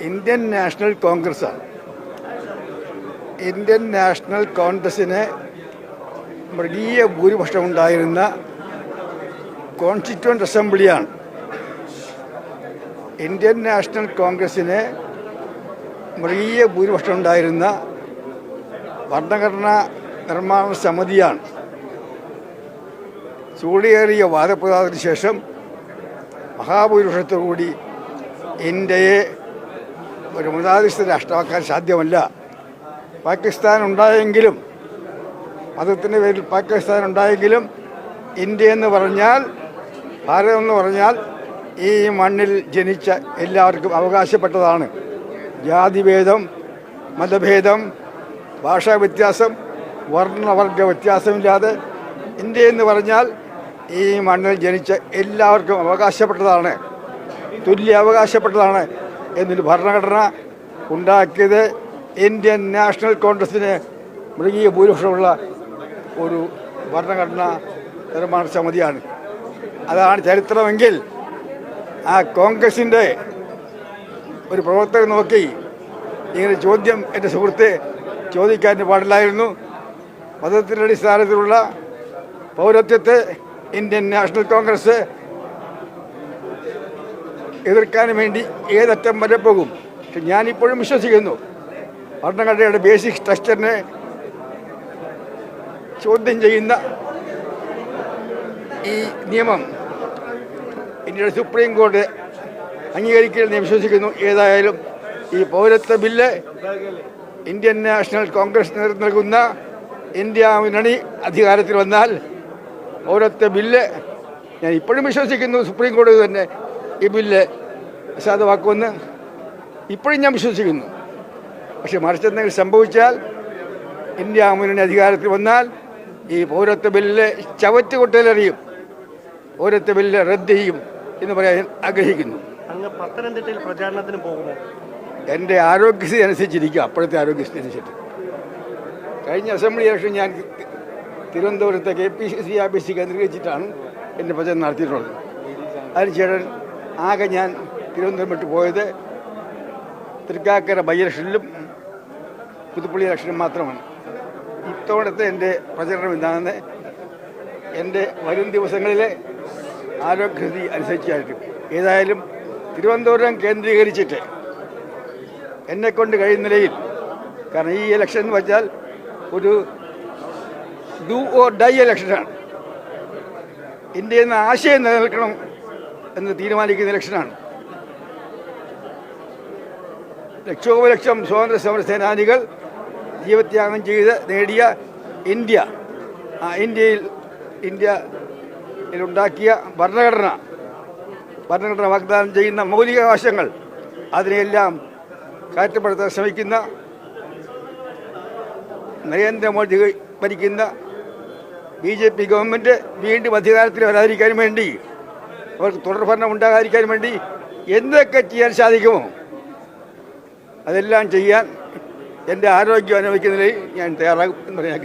Indian national കോൺഗ്രസ്സാണ്. Indian national കോൺഗ്രസ്സിന് മൃഗീയ ഭൂരിപക്ഷം ഉണ്ടായിരുന്ന കോൺസ്റ്റിറ്റ്യൂവന്റ് അസംബ്ലിയാണ്. ഇന്ത്യൻ നാഷണൽ കോൺഗ്രസ്സിന് മൃഗീയ ഭൂരിപക്ഷം ഉണ്ടായിരുന്ന ഭരണഘടനാ നിർമ്മാണ സമിതിയാണ്. ചൂടിയേറിയ വാദപ്രതാപത്തിന് ശേഷം മഹാഭൂരിപക്ഷത്തോടുകൂടി ഇന്ത്യയെ ഒരു മതാധിഷ്ഠിത രാഷ്ട്രമാക്കാൻ സാധ്യമല്ല. പാകിസ്ഥാൻ ഉണ്ടായെങ്കിലും മതത്തിന്റെ പേരിൽ പാകിസ്ഥാൻ ഉണ്ടായെങ്കിലും ഇന്ത്യ എന്ന് പറഞ്ഞാൽ ഭാരതം എന്ന് പറഞ്ഞാൽ ഈ മണ്ണിൽ ജനിച്ച എല്ലാവർക്കും അവകാശപ്പെട്ടതാണ്. ജാതിഭേദം മതഭേദം ഭാഷാ വ്യത്യാസം വർണവർഗ വ്യത്യാസമില്ലാതെ ഇന്ത്യ എന്ന് പറഞ്ഞാൽ ഈ മണ്ണിൽ ജനിച്ച എല്ലാവർക്കും അവകാശപ്പെട്ടതാണ്. തുല്യ അവകാശപ്പെട്ടതാണ് എന്നൊരു ഭരണഘടന ഉണ്ടാക്കിയത് ഇന്ത്യൻ നാഷണൽ കോൺഗ്രസിന് മൃഗീയ ഭൂരിപക്ഷമുള്ള ഒരു ഭരണഘടന നിർമ്മാണ സമിതിയാണ്. അതാണ് ചരിത്രമെങ്കിൽ ആ കോൺഗ്രസിന്റെ ഒരു പ്രവർത്തകൻ നോക്കി ഇങ്ങനെ ചോദ്യം എന്റെ സുഹൃത്ത് ചോദിക്കാൻ പാടില്ലായിരുന്നു. മതത്തിന്റെ അടിസ്ഥാനത്തിലുള്ള പൗരത്വത്തെ ഇന്ത്യൻ നാഷണൽ കോൺഗ്രസ് എതിർക്കാൻ വേണ്ടി ഏതറ്റം വരെ പോകും. പക്ഷെ ഞാനിപ്പോഴും വിശ്വസിക്കുന്നു. ഭരണഘടനയുടെ ബേസിക് സ്ട്രക്ചറിനെ ചോദ്യം ചെയ്യുന്ന ഈ നിയമം ഇന്ത്യയുടെ സുപ്രീം കോടതി അംഗീകരിക്കില്ലെന്ന് വിശ്വസിക്കുന്നു. ഏതായാലും ഈ പൗരത്വ ബില്ല് ഇന്ത്യൻ നാഷണൽ കോൺഗ്രസ് നേതൃത്വം നൽകുന്ന ഇന്ത്യ മുന്നണി അധികാരത്തിൽ വന്നാൽ പൗരത്വ ബില്ല് ഞാൻ ഇപ്പോഴും വിശ്വസിക്കുന്നു. സുപ്രീം കോടതി തന്നെ ഈ ബില്ല് അസാധുവാക്കുമെന്ന് ഇപ്പോഴും ഞാൻ വിശ്വസിക്കുന്നു. പക്ഷെ മറിച്ചെന്തെങ്കിലും സംഭവിച്ചാൽ ഇന്ത്യ മുന്നണി അധികാരത്തിൽ വന്നാൽ ഈ പൗരത്വ ബില്ല് ചവറ്റുകൊട്ടയിലെറിയും. പൗരത്വ ബില്ല് റദ്ദ് ചെയ്യും എന്ന് പറയാൻ ആഗ്രഹിക്കുന്നു. അങ്ങ് പത്തനംതിട്ടയിൽ പ്രചാരണത്തിന് പോകുമോ? എന്റെ ആരോഗ്യസ്ഥിതി അനുസരിച്ചിരിക്കും. അപ്പോഴത്തെ ആരോഗ്യസ്ഥിതി അനുസരിച്ച് കഴിഞ്ഞ അസംബ്ലി ഇലക്ഷൻ ഞാൻ തിരുവനന്തപുരത്തെ കെ പി സി സി ഓഫീസിൽ കേന്ദ്രീകരിച്ചിട്ടാണ് എന്റെ പ്രചരണം നടത്തിയിട്ടുള്ളത്. അതിനുശേഷം ആകെ ഞാൻ തിരുവനന്തപുരം വിട്ട് പോയത് തൃക്കാക്കര ബൈ ഇലക്ഷനിലും പുതുപ്പള്ളി ഇലക്ഷനും മാത്രമാണ്. ഇത്തവണത്തെ എന്റെ പ്രചരണം എന്താണെന്ന് എന്റെ വരും ദിവസങ്ങളിലെ ആരോഗ്യസ്ഥിതി അനുസരിച്ചായിരിക്കും. ഏതായാലും തിരുവനന്തപുരം കേന്ദ്രീകരിച്ചിട്ട് എന്നെ കൊണ്ട് കഴിയുന്ന നിലയിൽ കാരണം ഈ ഇലക്ഷൻ എന്ന് വെച്ചാൽ ഒരു ഡു ഓർ ഡൈ ഇലക്ഷനാണ്. ഇന്ത്യയിൽ നിന്ന് ആശയം നിലനിൽക്കണം എന്ന് തീരുമാനിക്കുന്ന ഇലക്ഷനാണ്. ലക്ഷോപലക്ഷം സ്വാതന്ത്ര്യ സമര സേനാനികൾ ജീവത്യാഗം ചെയ്ത് നേടിയ ഇന്ത്യ. ആ ഇന്ത്യയിൽ ഇന്ത്യയിലുണ്ടാക്കിയ ഭരണഘടന. ഭരണഘടന വാഗ്ദാനം ചെയ്യുന്ന മൗലികാവകാശങ്ങൾ അതിനെയെല്ലാം കാറ്റപ്പെടുത്താൻ ശ്രമിക്കുന്ന നരേന്ദ്രമോദി ഭരിക്കുന്ന ബി ജെ പി ഗവൺമെന്റ് വീണ്ടും അധികാരത്തിൽ വരാതിരിക്കാൻ വേണ്ടി അവർക്ക് തുടർഭരണം ഉണ്ടാകാതിരിക്കാൻ വേണ്ടി എന്തൊക്കെ ചെയ്യാൻ സാധിക്കുമോ അതെല്ലാം ചെയ്യാൻ എന്റെ ആരോഗ്യം അനുഭവിക്കുന്നതിൽ ഞാൻ തയ്യാറാകും എന്ന് പറയാൻ